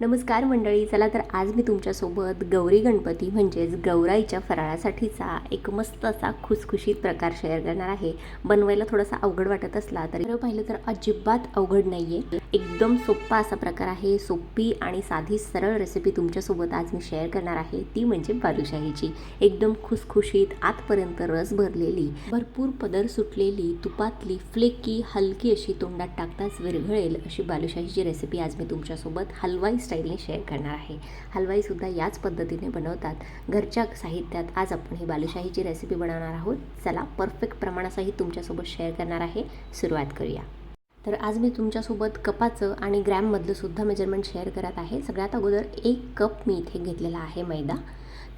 नमस्कार मंडळी चला तर आज मी तुमच्यासोबत गौरी गणपती म्हणजेच गौराईच्या फराळासाठीचा एक मस्त असा खुसखुशीत प्रकार शेअर करणार आहे. बनवायला थोडासा अवघड वाटत असला तर खरं पाहिलं तर अजिबात अवघड नाही आहे एकदम सोप्पा असा प्रकार आहे. सोपी आणि साधी सरळ रेसिपी तुमच्यासोबत आज मी शेअर करणार आहे. ती म्हणजे बालुशाहीची. एकदम खुसखुशीत आतपर्यंत रस भरलेली भरपूर पदर सुटलेली तुपातली फ्लेकी हलकी अशी तोंडात टाकताच विरघळेल अशी बालुशाहीची रेसिपी आज मी तुमच्यासोबत हलवाई स्टाईलने शेअर करणार आहे. हलवाईसुद्धा याच पद्धतीने बनवतात. घरच्या साहित्यात आज आपण ही बालुशाहीची रेसिपी बनवणार आहोत. चला परफेक्ट प्रमाणासहित तुमच्यासोबत शेअर करणार आहे. सुरुवात करूया. तर आज मी तुमच्यासोबत कपाचं आणि ग्रॅममधलं सुद्धा मेजरमेंट शेअर करत आहे. सगळ्यात अगोदर एक कप मी इथे घेतलेला आहे मैदा.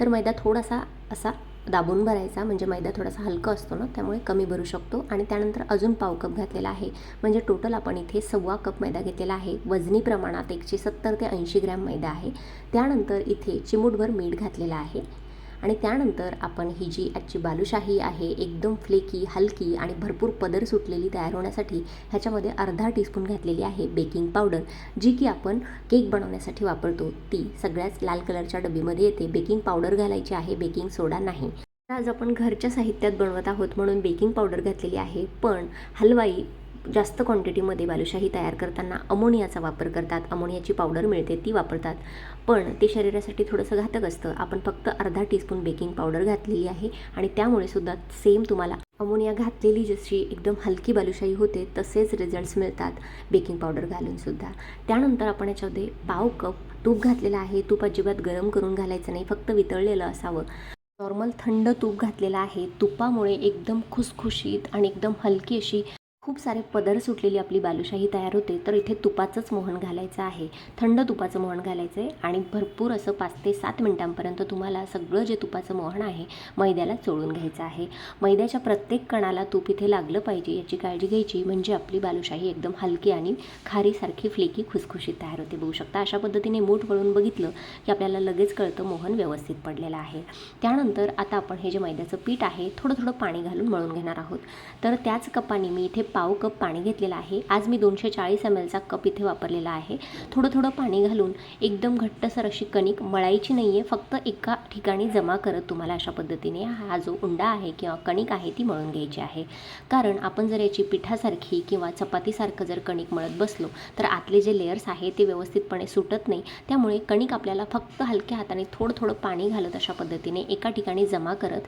तर मैदा थोडासा असा दाबून भरायचा म्हणजे मैदा थोडासा हलका असतो ना त्यामुळे कमी भरू शकतो. आणि त्यानंतर अजून पाव कप घातलेला आहे. म्हणजे टोटल आपण इथे सव्वा कप मैदा घेतलेला आहे. वजनी प्रमाणात एकशे सत्तर ते ऐंशी ग्रॅम मैदा आहे. त्यानंतर इथे चिमूटभर मीठ घातलेलं आहे. आणि त्यानंतर आपण ही जी आजची बालुशाही आहे एकदम फ्लेकी हलकी आणि भरपूर पदर सुटलेली तयार होण्यासाठी ह्याच्यामध्ये अर्धा टीस्पून घातलेली आहे बेकिंग पावडर जी की आपण केक बनवण्यासाठी वापरतो. ती सगळ्याच लाल कलरच्या डबीमध्ये येते. बेकिंग पावडर घालायची आहे बेकिंग सोडा नाही. आज आपण घरच्या साहित्यात बनवत आहोत म्हणून बेकिंग पावडर घातलेली आहे. पण हलवाई जास्त क्वांटिटीमध्ये बालुशाही तयार करताना अमोनियाचा वापर करतात. अमोनियाची पावडर मिळते ती वापरतात. पण ते शरीरासाठी थोडंसं घातक असतं. आपण फक्त अर्धा टीस्पून बेकिंग पावडर घातलेली आहे आणि त्यामुळे सुद्धा सेम तुम्हाला अमोनिया घातलेली जशी एकदम हलकी बालुशाही होते तसेच रिझल्ट्स मिळतात बेकिंग पावडर घालूनसुद्धा त्यानंतर आपण याच्यामध्ये पाव कप तूप घातलेलं आहे. तूप अजिबात गरम करून घालायचं नाही फक्त वितळलेलं असावं. नॉर्मल थंड तूप घातलेलं आहे. तुपामुळे एकदम खुसखुशीत आणि एकदम हलकी अशी खूप सारे पदर सुटलेली आपली बालुशाही तयार होते तर इथे तुपाचंच मोहन घालायचं आहे. थंड तुपाचं मोहन घालायचं आहे आणि भरपूर असं पाच ते सात मिनटांपर्यंत तुम्हाला सगळं जे तुपाचं मोहन आहे मैद्याला चोळून घ्यायचं आहे. मैद्याच्या प्रत्येक कणाला तूप इथे लागलं पाहिजे याची काळजी घ्यायची म्हणजे आपली बालुशाही एकदम हलकी आणि खारीसारखी फ्लेकी खुसखुशीत तयार होते. बघू शकता अशा पद्धतीने मूठ वळून बघितलं की आपल्याला लगेच कळतं मोहन व्यवस्थित पडलेलं आहे. त्यानंतर आता आपण हे जे मैद्याचं पीठ आहे थोडं थोडं पाणी घालून मळून घेणार आहोत. तर त्याच कपाने मी इथे पाव कप पाणी घेतलेलं आहे. आज मी दोनशे चाळीस एम एलचा कप इथे वापरलेला आहे. थोडं थोडं पाणी घालून एकदम घट्टसर अशी कणिक मळायची नाही आहे फक्त एका ठिकाणी जमा करत तुम्हाला अशा पद्धतीने हा जो उंडा आहे किंवा कणिक आहे ती मळून घ्यायची आहे. कारण आपण जर याची पिठासारखी किंवा चपातीसारखं जर कणिक मळत बसलो तर आतले जे लेयर्स आहे ते व्यवस्थितपणे सुटत नाही. त्यामुळे कणिक आपल्याला फक्त हलक्या हाताने थोडं थोडं पाणी घालत अशा पद्धतीने एका ठिकाणी जमा करत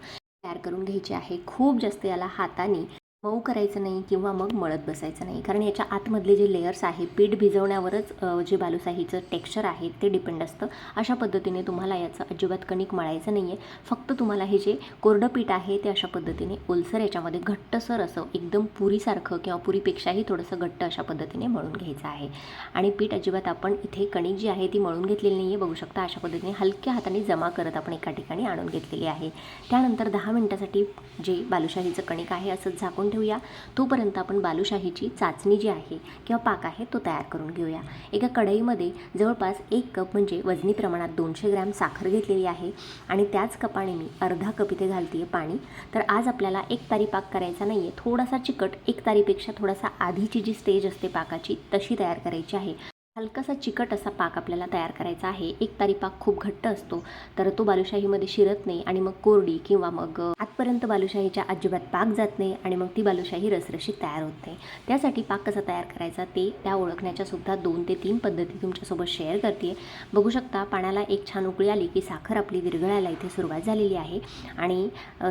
तयार करून घ्यायची आहे. खूप जास्त याला हाताने मऊ करायचं नाही किंवा मग मळत बसायचं नाही. कारण याच्या आतमधले जे लेयर्स आहे पीठ भिजवण्यावरच जे बालुसाहीचं टेक्स्चर आहे ते डिपेंड असतं. अशा पद्धतीने तुम्हाला याचं अजिबात कणिक मळायचं नाही आहे फक्त तुम्हाला हे जे कोरडं पीठ आहे ते अशा पद्धतीने ओलसर याच्यामध्ये घट्टसर असं एकदम पुरीसारखं किंवा पुरीपेक्षाही थोडंसं घट्ट अशा पद्धतीने मळून घ्यायचं आहे. आणि पीठ अजिबात आपण इथे कणिक जी आहे ती मळून घेतलेली नाही आहे बघू शकता. अशा पद्धतीने हलक्या हाताने जमा करत आपण एका ठिकाणी आणून घेतलेली आहे. त्यानंतर दहा मिनटासाठी जे बालुशाहीचं कणिक आहे असं झाकून ठेवूया तोपर्यंत आपण बालुशाहीची चाचणी जी आहे किंवा पाक आहे तो तयार करून घेऊया. एका कढईमध्ये जवळपास एक कप म्हणजे वजनी प्रमाणात दोनशे ग्रॅम साखर घेतलेली आहे आणि त्याच कपाने मी अर्धा कप इथे घालते आहे पाणी. तर आज आपल्याला एक तारी पाक करायचा नाही आहे थोडासा चिकट एक तारीपेक्षा थोडासा आधीची जी स्टेज असते पाकाची तशी तयार करायची आहे. हलकासा चिकट असा पाक आपल्याला तयार करायचा आहे. एक तारी पाक खूप घट्ट असतो तर तो बालुशाहीमध्ये शिरत नाही आणि मग कोरडी किंवा मग आतपर्यंत बालुशाहीच्या अजिबात पाक जात नाही आणि मग ती बालुशाही रसरशीत तयार होत नाही. त्यासाठी पाक कसा तयार करायचा ते त्या ओळखण्याच्या सुद्धा दोन ते तीन पद्धती तुमच्यासोबत शेअर करते. बघू शकता पाण्याला एक छान उकळी आली की साखर आपली विरघळायला इथे सुरुवात झालेली आहे आणि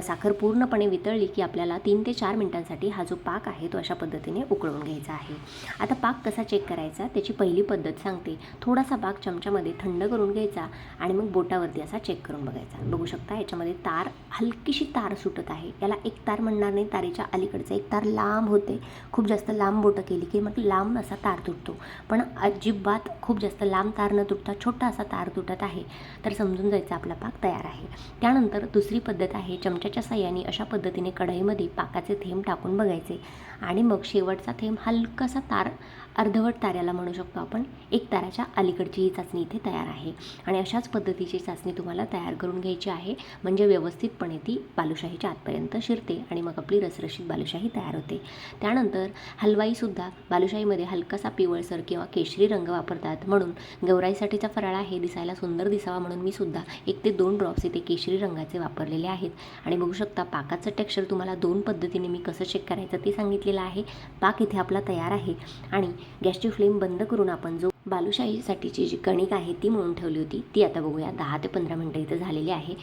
साखर पूर्णपणे वितळली की आपल्याला तीन ते चार मिनिटांसाठी हा जो पाक आहे तो अशा पद्धतीने उकळून घ्यायचा आहे. आता पाक कसा चेक करायचा? त्याची पहिली पद्धत सांगते. थोडासा भाग चमच्यामध्ये थंड करून घ्यायचा आणि मग बोटावरती असा चेक करून बघायचा. बघू शकता याच्यामध्ये तार हलकीशी तार सुटत आहे. याला एक तार म्हणणार नाही तारेच्या अलीकडचं एक तार लांब होते. खूप जास्त लांब बोटं केली की मग लांब असा तार तुटतो. पण अजिबात खूप जास्त लांब तार न तुटता छोटा असा तार तुटत आहे. तर समजून जायचा आपला पाक तयार आहे. त्यानंतर दुसरी पद्धत आहे चमच्याच्या साह्याने अशा पद्धतीने कढईमध्ये पाकाचे थेंब टाकून बघायचे. आणि मग शेवटचा थेंब हलकासा तार अर्धवट ताऱ्याला म्हणू शकतो आपण. एक ताऱ्याच्या अलीकडची ही चाचणी इथे तयार आहे. आणि अशाच पद्धतीची चाचणी तुम्हाला तयार करून घ्यायची आहे. म्हणजे व्यवस्थितपणे ती बालुशाहीच्या आतपर्यंत शिरते आणि मग आपली रसरशीत बालुशाही तयार होते. त्यानंतर हलवाईसुद्धा बालुशाहीमध्ये हलकासा पिवळसर किंवा केशरी रंग वापरतात. म्हणून गौराईसाठीचा फराळ आहे दिसायला सुंदर दिसावा म्हणून मी सुद्धा एक ते दोन ड्रॉप्स इथे केशरी रंगाचे वापरलेले आहेत. आणि बघू शकता पाकाचं टेक्स्चर तुम्हाला दोन पद्धतीने मी कसं चेक करायचं ते सांगितलेलं आहे. पाक इथे आपला तयार आहे. आणि गॅसची फ्लेम बंद करून आपण जो बालुशाहीसाठीची जी कणिक आहे ती म्हणून ठेवली होती ती आता बघूया. दहा ते पंधरा मिनटं इथं झालेली आहे.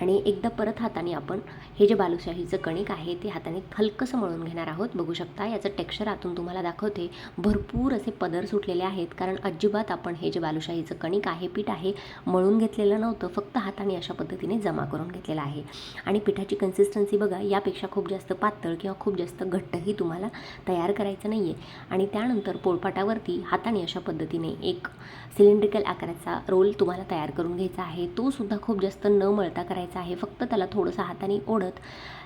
आणि एकदा परत हाताने आपण हे जे बालुशाहीचं कणिक आहे ते हाताने हलकंसं मळून घेणार आहोत. बघू शकता याचं टेक्स्चर आतून तुम्हाला दाखवते. भरपूर असे पदर सुटलेले आहेत कारण अजिबात आपण हे जे बालुशाहीचं कणिक आहे पीठ आहे मळून घेतलेलं नव्हतं. फक्त हाताने अशा पद्धतीने जमा करून घेतलेलं आहे. आणि पिठाची कन्सिस्टन्सी बघा यापेक्षा खूप जास्त पातळ किंवा खूप जास्त घट्टही तुम्हाला तयार करायचं नाही आहे आणि त्यानंतर पोळपाटावरती हाताने अशा पद्धतीने एक सिलेंड्रिकल आकाराचा रोल तुम्हाला तयार करून घ्यायचा आहे. तो सुद्धा खूप जास्त न मळता करायचा आहे. फक्त त्याला थोडंसं हाताने ओढत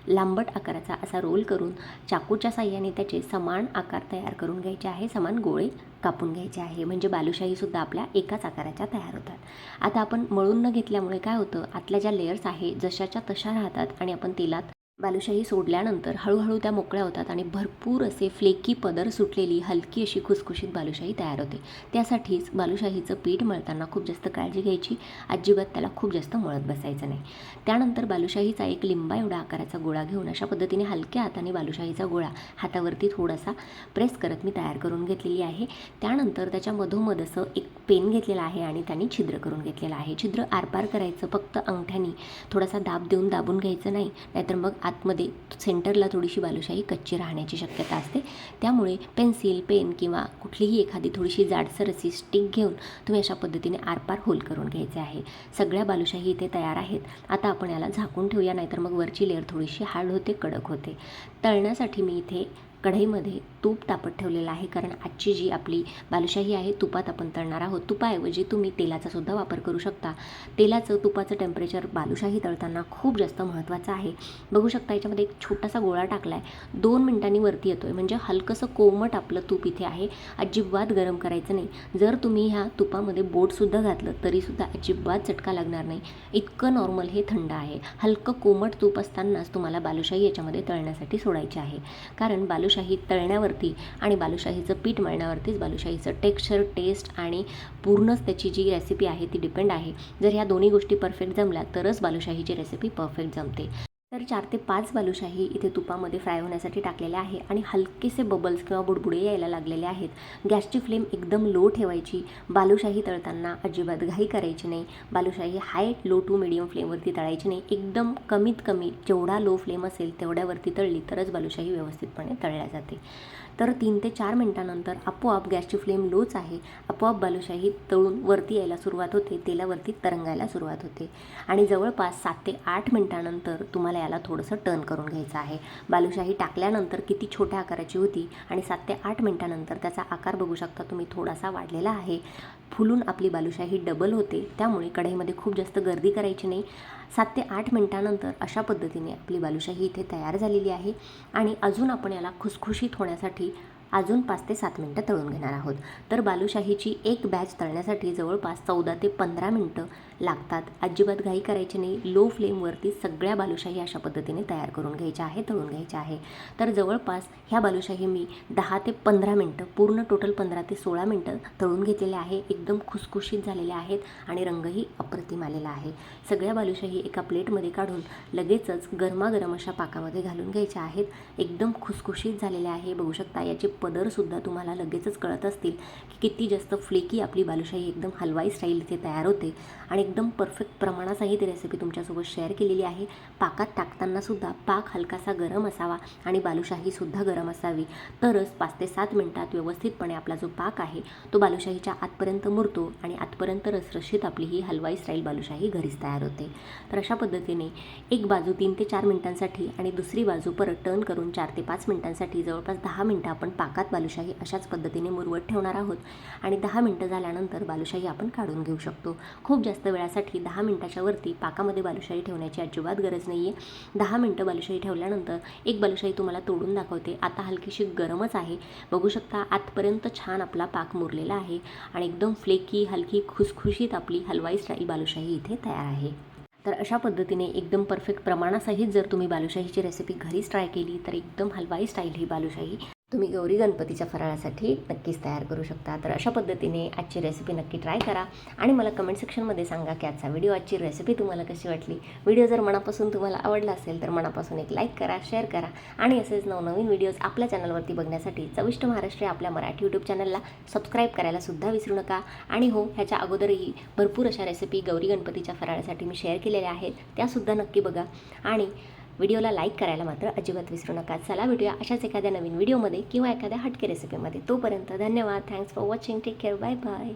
लांबट आकाराचा असा रोल करून चाकूच्या साह्याने त्याचे समान आकार तयार करून घ्यायचे आहे समान गोळे कापून घ्यायचे आहे. म्हणजे बालुशाहीसुद्धा आपल्या एकाच आकाराच्या तयार होतात. आता आपण मळून न घेतल्यामुळे काय होतं? आतल्या ज्या लेयर्स आहे जशाच्या तशा राहतात आणि आपण तेलात बालुशाही सोडल्यानंतर हळूहळू त्या मोकळ्या होतात आणि भरपूर असे फ्लेकी पदर सुटलेली हलकी अशी खुसखुशीत बालुशाही तयार होते. त्यासाठीच बालुशाहीचं पीठ मळताना खूप जास्त काळजी घ्यायची अजिबात त्याला खूप जास्त मळत बसायचं नाही. त्यानंतर बालुशाहीचा एक लिंबा एवढा आकाराचा गोळा घेऊन अशा पद्धतीने हलक्या हाताने बालुशाहीचा गोळा हातावरती थोडासा प्रेस करत मी तयार करून घेतलेली आहे. त्यानंतर त्याच्या मधोमध असं एक पेन घेतलेला आहे आणि त्यांनी छिद्र करून घेतलेलं आहे. छिद्र आरपार करायचं फक्त अंगठ्यानी थोडासा दाब देऊन दाबून घ्यायचं नाही नाहीतर मग आतमध्ये सेंटरला थोडीशी बालुशाही कच्ची राहण्याची शक्यता असते. त्यामुळे पेन्सिल पेन किंवा कुठलीही एखादी थोडीशी जाडसर अशी स्टिक घेऊन तुम्ही अशा पद्धतीने आरपार होल करून घ्यायचे आहे. सगळ्या बालुशाही इथे तयार आहेत. आता आपण याला झाकून ठेवूया नाहीतर मग वरची लेअर थोडीशी हार्ड होते कडक होते. तळण्यासाठी मी इथे कढईमध्ये तूप तापत ठेवलेलं आहे. कारण आजची जी आपली बालुशाही आहे तुपात आपण तळणार आहोत. तुपाऐवजी तुम्ही तेलाचा सुद्धा वापर करू शकता. तेलाचं तुपाचं टेम्परेचर बालुशाही तळताना खूप जास्त महत्त्वाचं आहे. बघू शकता याच्यामध्ये एक छोटासा गोळा टाकला आहे दोन मिनिटांनी वरती येतो आहे म्हणजे हलकंसं कोमट आपलं तूप इथे आहे. अजिबात गरम करायचं नाही. जर तुम्ही ह्या तुपामध्ये बोटसुद्धा घातलं तरीसुद्धा अजिबात चटका लागणार नाही. इतकं नॉर्मल हे थंड आहे. हलकं कोमट तूप असतानाच तुम्हाला बालुशाही याच्यामध्ये तळण्यासाठी सोडायची आहे. कारण बालुशाही तळण्यावरती आणि बालुशाहीचं पीठ मळण्यावरतीच बालुशाहीचं टेक्स्चर टेस्ट आणि पूर्णच त्याची जी रेसिपी आहे ती डिपेंड आहे. जर ह्या दोन्ही गोष्टी परफेक्ट जमल्या तरच बालुशाहीची रेसिपी परफेक्ट जमते. तर चार ते पाच बालुशाही इथे तुपामध्ये फ्राय होण्यासाठी टाकलेले आहे आणि हलकेसे बबल्स किंवा बुडबुडे यायला लागलेले आहेत. गॅसची फ्लेम एकदम लो ठेवायची. बालुशाही तळताना अजिबात घाई करायची नाही. Balushahi high low to medium फ्लेमवरती तळायची नाही. एकदम कमीत कमी जेवढा लो फ्लेम असेल तेवढ्यावरती तळली तरच बालुशाही व्यवस्थितपणे तळल्या जाते. तर तीन ते चार मिनटानंतर आपोआप गॅसची फ्लेम लोच आहे. आपोआप बालुशाही तळून वरती यायला सुरुवात होते. तेलावरती तरंगायला सुरुवात होते. आणि जवळपास सात ते आठ मिनटानंतर तुम्हाला याला थोडंसं टर्न करून घ्यायचं आहे. बालुशाही टाकल्यानंतर किती छोट्या आकाराची होती आणि सात ते आठ मिनटानंतर त्याचा आकार बघू शकता तुम्ही थोडासा वाढलेला आहे. फुलून आपली बालुशाही डबल होते. त्यामुळे कढईमध्ये खूप जास्त गर्दी करायची नाही. सात ते आठ मिनटानंतर अशा पद्धतीने आपली बालुशाही इथे तयार झालेली आहे आणि अजून आपण याला खुसखुशीत होण्यासाठी अजून पाच ते सात मिनटं तळून घेणार आहोत. तर बालुशाहीची एक बॅच तळण्यासाठी जवळपास चौदा ते पंधरा मिनटं लागतात. अजिबात घाई करायची नाही. लो फ्लेमवरती सगळ्या बालुशाही अशा पद्धतीने तयार करून घ्यायच्या आहे तळून घ्यायच्या आहे तर जवळपास ह्या बालुशाही मी दहा ते पंधरा मिनटं पूर्ण टोटल पंधरा ते सोळा मिनटं तळून घेतलेल्या आहे एकदम खुसखुशीत झालेल्या आहेत आणि रंगही अप्रतिम आलेला आहे. सगळ्या बालुशाही एका प्लेटमध्ये काढून लगेचच गरमागरम अशा पाकामध्ये घालून घ्यायच्या आहेत. एकदम खुसखुशीत झालेल्या आहे. बघू शकता याचे पदरसुद्धा तुम्हाला लगेचच कळत असतील की किती जास्त फ्लेकी आपली बालुशाही एकदम हलवाई स्टाईल इथे तयार होते. आणि एकदम परफेक्ट प्रमाणात आहे ती रेसिपी तुमच्यासोबत शेअर केलेली आहे. पाकात टाकताना सुद्धा पाक हलकासा गरम असावा आणि बालुशाहीसुद्धा गरम असावी. तरच पाच ते सात मिनटात व्यवस्थितपणे आपला जो पाक आहे तो बालुशाहीच्या आतपर्यंत मुरतो आणि आतपर्यंत रसरशीत आपली ही हलवाई स्टाईल बालुशाही घरीच तयार होते. तर अशा पद्धतीने एक बाजू तीन ते चार मिनिटांसाठी आणि दुसरी बाजू परत टर्न करून चार ते पाच मिनिटांसाठी जवळपास दहा मिनटं आपण पाकात बालुशाही अशाच पद्धतीने मुरवत ठेवणार आहोत आणि दहा मिनटं झाल्यानंतर बालुशाही आपण काढून घेऊ शकतो. खूप जास्त वेळासाठी दहा मिनटाच्या वरती पाकामध्ये बालुशाही ठेवण्याची अजिबात गरज नाही आहे दहा मिनटं बालुशाही ठेवल्यानंतर एक बालुशाही तुम्हाला तोडून दाखवते. आता हलकीशी गरमच आहे. बघू शकता आतपर्यंत छान आपला पाक मुरलेला आहे आणि एकदम फ्लेकी हलकी खुसखुशीत आपली हलवाई स्टाईल बालुशाही इथे तयार आहे. तर अशा पद्धतीने एकदम परफेक्ट प्रमाणासहित जर तुम्ही बालुशाहीची रेसिपी घरीच ट्राय केली तर एकदम हलवाई स्टाईल ही बालुशाही तुम्ही गौरी गणपतीच्या फराळासाठी नक्कीच तयार करू शकता. तर अशा पद्धतीने आजची रेसिपी नक्की ट्राय करा आणि मला कमेंट सेक्शनमध्ये सांगा की आजचा व्हिडिओ आजची रेसिपी तुम्हाला कशी वाटली? व्हिडिओ जर मनापासून तुम्हाला आवडला असेल तर मनापासून एक लाईक करा शेअर करा आणि असेच नवनवीन व्हिडिओज आपल्या चॅनलवरती बघण्यासाठी चविष्ट महाराष्ट्र आपल्या मराठी यूट्यूब चॅनलला सबस्क्राईब करायला सुद्धा विसरू नका. आणि हो ह्याच्या अगोदरही भरपूर अशा रेसिपी गौरी गणपतीच्या फराळासाठी मी शेअर केलेल्या आहेत त्यासुद्धा नक्की बघा. आणि व्हिडिओला लाईक करायला मात्र अजिबात विसरू नका. चला भेटूया अशाच एखाद्या नवीन व्हिडिओमध्ये किंवा एखाद्या हटके रेसिपीमध्ये. तोपर्यंत धन्यवाद. Thanks for watching take care bye bye